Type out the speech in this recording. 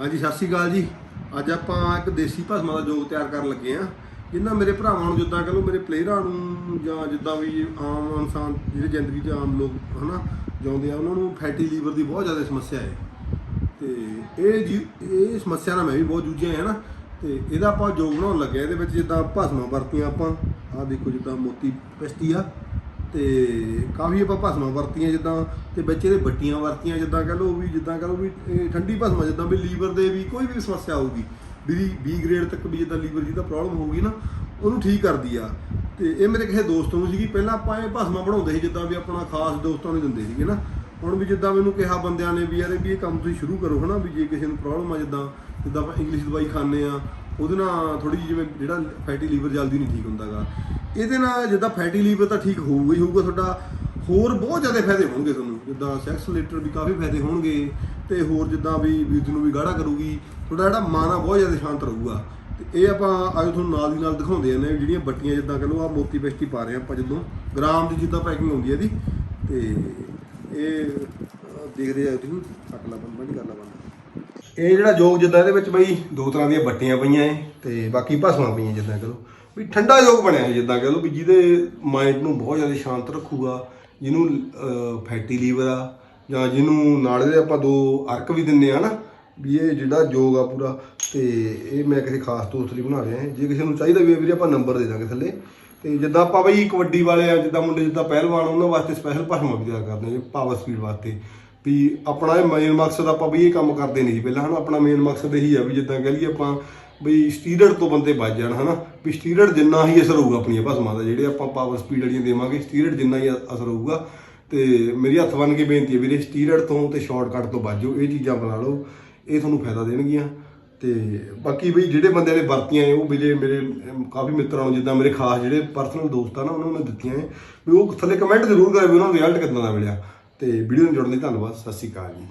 ਹਾਂਜੀ, ਸਤਿ ਸ਼੍ਰੀ ਅਕਾਲ ਜੀ। ਅੱਜ ਆਪਾਂ ਇੱਕ ਦੇਸੀ ਭਸਮਾਂ ਦਾ ਜੋਗ ਤਿਆਰ ਕਰਨ ਲੱਗੇ ਆ ਜਿੰਨਾ ਮੇਰੇ ਭਰਾਵਾਂ ਨੂੰ ਜਿੱਦਾਂ ਕਹ ਲਓ, ਮੇਰੇ ਪਲੇਅਰਾਂ ਨੂੰ ਜਾਂ ਜਿੱਦਾਂ ਵੀ ਆਮ ਇਨਸਾਨ ਜਿਹੜੇ ਜ਼ਿੰਦਗੀ 'ਚ ਆਮ ਲੋਕ ਹਨਾ, ਜਿਉਂਦੇ ਆ, ਉਹਨਾਂ ਨੂੰ ਫੈਟੀ ਲੀਵਰ ਦੀ ਬਹੁਤ ਜ਼ਿਆਦਾ ਸਮੱਸਿਆ ਹੈ। ਤੇ ਇਹ ਜੀ, ਇਹ ਸਮੱਸਿਆ ਨਾਲ ਮੈਂ ਵੀ ਬਹੁਤ ਜੂਝਿਆ ਹੈ ਨਾ, ਤੇ ਇਹਦਾ ਆਪਾਂ ਜੋਗ ਬਣਾਉਣ ਲੱਗੇ ਇਹਦੇ ਵਿੱਚ ਜਿੱਦਾਂ ਭਸਮਾਂ ਵਰਤੀਆਂ ਆਪਾਂ, ਆਹ ਦੇਖੋ ਜਿੱਦਾਂ ਮੋਤੀ ਪਿਸਤੀ ਆ। ਤੇ ਕਾਫੀ ਆਪਾਂ ਭਸਮਾਂ ਵਰਤੀਆਂ ਜਿੱਦਾਂ ਤੇ ਵਿੱਚ ਇਹਦੇ ਬੱਟੀਆਂ ਵਰਤੀਆਂ ਜਿੱਦਾਂ ਕਹ ਲਓ ਵੀ, ਜਿੱਦਾਂ ਕਹ ਲਓ ਵੀ, ਇਹ ਠੰਡੀ ਭਸਮਾਂ ਜਿੱਦਾਂ ਵੀ ਲੀਵਰ ਦੇ ਵੀ ਕੋਈ ਵੀ ਸਮੱਸਿਆ ਆਊਗੀ, ਵੀ ਬੀ ਗ੍ਰੇਡ ਤੱਕ ਵੀ ਜਿੱਦਾਂ ਲੀਵਰ ਦੀ ਤਾਂ ਪ੍ਰੋਬਲਮ ਹੋਊਗੀ ਨਾ, ਉਹਨੂੰ ਠੀਕ ਕਰਦੀ ਆ। ਤੇ ਇਹ ਮੇਰੇ ਕਿਸੇ ਦੋਸਤ ਨੂੰ ਸੀਗੀ, ਪਹਿਲਾਂ ਆਪਾਂ ਇਹ ਭਸਮਾਂ ਬਣਾਉਂਦੇ ਸੀ ਜਿੱਦਾਂ ਵੀ ਆਪਣਾ ਖਾਸ ਦੋਸਤਾਂ ਨੂੰ ਦਿੰਦੇ ਸੀਗੇ ਨਾ। ਹੁਣ ਵੀ ਜਿੱਦਾਂ ਮੈਨੂੰ ਕਿਹਾ ਬੰਦਿਆਂ ਨੇ ਵੀ ਯਾਰ ਵੀ ਇਹ ਕੰਮ ਤੁਸੀਂ ਸ਼ੁਰੂ ਕਰੋ ਹਨਾ, ਵੀ ਜੇ ਕਿਸੇ ਨੂੰ ਪ੍ਰੋਬਲਮ ਆ ਜਿੱਦਾਂ ਜਿੱਦਾਂ ਆਪਾਂ ਇੰਗਲਿਸ਼ ਦਵਾਈ ਖਾਂਦੇ ਆ ਉਹਦੇ ਨਾਲ ਥੋੜੀ ਜਿਹੀ ਜਿਵੇਂ ਜਿਹੜਾ ਫੈਟੀ ਲੀਵਰ ਜਲਦੀ ਨਹੀਂ ਠੀਕ ਹੁੰਦਾਗਾ। ਇਹਦੇ ਨਾਲ ਜਿੱਦਾਂ ਫੈਟੀ ਲੀਵਰ ਤਾਂ ਠੀਕ ਹੋਊਗਾ ਹੀ ਹੋਊਗਾ ਤੁਹਾਡਾ, ਹੋਰ ਬਹੁਤ ਜ਼ਿਆਦਾ ਫਾਇਦੇ ਹੋਣਗੇ ਤੁਹਾਨੂੰ। ਜਿੱਦਾਂ ਸੈਕਸ ਰਿਲੇਟਡ ਵੀ ਕਾਫੀ ਫਾਇਦੇ ਹੋਣਗੇ ਤੇ ਹੋਰ ਜਿੱਦਾਂ ਵੀ ਵੀਰ ਨੂੰ ਵੀ ਗਾੜਾ ਕਰੂਗੀ, ਤੁਹਾਡਾ ਜਿਹੜਾ ਮਨ ਆ ਬਹੁਤ ਜ਼ਿਆਦਾ ਸ਼ਾਂਤ ਰਹੂਗਾ। ਤੇ ਇਹ ਆਪਾਂ ਅੱਜ ਤੁਹਾਨੂੰ ਨਾਲ ਦੀ ਨਾਲ ਦਿਖਾਉਂਦੇ ਨੇ ਜਿਹੜੀਆਂ ਬੱਟੀਆਂ ਜਿੱਦਾਂ ਕਹਿੰਦੇ ਆ ਮੋਤੀ ਪੇਸਟੀ ਪਾ ਰਹੇ ਆ ਆਪਾਂ ਜਦੋਂ। ਗ੍ਰਾਮ ਦੀ ਜਿੱਦਾਂ ਪੈਕਿੰਗ ਹੁੰਦੀ ਹੈ ਇਹਦੀ। ਤੇ ਇਹ ਦੇਖਦੇ ਆ ਤੁਸੀਂ ਕੱਟ ਲਾ ਬੰਦ ਬੰਦ ਕਰ ਬੰਦ। ਇਹ ਜਿਹੜਾ ਜੋਗ ਜਿੱਦਾਂ ਇਹਦੇ ਵਿੱਚ ਬਈ ਦੋ ਤਰ੍ਹਾਂ ਦੀਆਂ ਬੱਟੀਆਂ ਪਈਆਂ ਏ ਤੇ ਬਾਕੀ ਭਸਮਾਂ ਪਈਆਂ ਜਿੱਦਾਂ ਕਹ ਲਓ। ਵੀ ਠੰਡਾ ਯੋਗ ਬਣਿਆ ਹੈ ਜਿੱਦਾਂ ਕਹ ਲਓ ਵੀ ਜਿਹਦੇ ਮਾਈਂਡ ਨੂੰ ਬਹੁਤ ਜ਼ਿਆਦਾ ਸ਼ਾਂਤ ਰੱਖੂਗਾ, ਜਿਹਨੂੰ ਫੈਟੀ ਲੀਵਰ ਆ ਜਾਂ ਜਿਹਨੂੰ ਨਾਲੇ ਦੇ ਆਪਾਂ ਦੋ ਅਰਕ ਵੀ ਦਿੰਨੇ ਆ ਨਾ, ਵੀ ਇਹ ਜਿਹੜਾ ਯੋਗ ਆ ਪੂਰਾ ਤੇ ਇਹ ਮੈਂ ਕਿਸੇ ਖਾਸ ਦੋਸਤ ਲਈ ਬਣਾ ਰਿਹਾ ਜੇ ਕਿਸੇ ਨੂੰ ਚਾਹੀਦਾ ਵੀ ਹੈ ਵੀਰੇ ਆਪਾਂ ਨੰਬਰ ਦੇ ਦਾਂਗੇ ਥੱਲੇ। ਤੇ ਜਿੱਦਾਂ ਆਪਾਂ ਬਈ ਕਬੱਡੀ ਵਾਲੇ ਆ, ਜਿੱਦਾਂ ਮੁੰਡੇ ਜਿੱਦਾਂ ਪਹਿਲਵਾਨ, ਉਹਨਾਂ ਵਾਸਤੇ ਸਪੈਸ਼ਲ ਭਸਮਾਂ ਵੀ ਤਿਆਰ ਕਰਦੇ ਹਾਂ ਪਾਵਰ ਸਪੀਡ ਵਾਸਤੇ। ਵੀ ਆਪਣਾ ਇਹ ਮੇਨ ਮਕਸਦ ਆਪਾਂ ਵੀ ਇਹ ਕੰਮ ਕਰਦੇ ਨਹੀਂ ਸੀ ਪਹਿਲਾਂ, ਹਨਾ? ਆਪਣਾ ਮੇਨ ਮਕਸਦ ਇਹੀ ਆ ਵੀ ਜਿੱਦਾਂ ਕਹ ਲਈਏ ਆਪਾਂ ਵੀ ਸਟੀਰਡ ਤੋਂ ਬੰਦੇ ਬਚ ਜਾਣ, ਹਨਾ? ਵੀ ਸਟੀਰਡ ਜਿੰਨਾ ਹੀ ਅਸਰ ਹੋਊਗਾ ਆਪਣੀਆਂ ਭਸਮਾਂ ਦਾ, ਜਿਹੜੇ ਆਪਾਂ ਪਾਵਰ ਸਪੀਡ ਵਾਲੀਆਂ ਦੇਵਾਂਗੇ ਸਟੀਰਡ ਜਿੰਨਾ ਹੀ ਅਸਰ ਹੋਊਗਾ। ਤੇ ਮੇਰੀ ਹੱਥ ਬੰਨ ਕੇ ਬੇਨਤੀ ਹੈ ਵੀਰੇ ਸਟੀਰਡ ਤੋਂ ਤੇ ਸ਼ਾਰਟਕਟ ਤੋਂ ਬਚ ਜਾਓ, ਇਹ ਚੀਜ਼ਾਂ ਬਣਾ ਲਓ, ਇਹ ਤੁਹਾਨੂੰ ਫਾਇਦਾ ਦੇਣਗੀਆਂ। ਤੇ ਬਾਕੀ ਵੀ ਜਿਹੜੇ ਬੰਦਿਆਂ ਨੇ ਵਰਤੀਆਂ ਹੈ ਉਹ ਵੀਰੇ ਮੇਰੇ ਕਾਫੀ ਮਿੱਤਰਾਂ ਨੂੰ ਜਿੱਦਾਂ ਮੇਰੇ ਖਾਸ ਜਿਹੜੇ ਪਰਸਨਲ ਦੋਸਤ ਆ ਨਾ, ਉਹਨਾਂ ਨੂੰ ਦਿੱਤੀਆਂ ਹੈ ਵੀ ਉਹ ਥੱਲੇ ਕਮੈਂਟ ਜ਼ਰੂਰ ਕਰੇ ਵੀ ਉਹਨਾਂ ਨੂੰ ਰਿਜ਼ਲਟ ਕਿੱਦਾਂ ਦਾ ਮਿਲਿਆ। ਤੇ ਵੀਡੀਓ ਨੂੰ ਜੁੜਨ ਲਈ ਧੰਨਵਾਦ ਸਤਿ ਸ਼੍ਰੀ ਅਕਾਲ ਜੀ।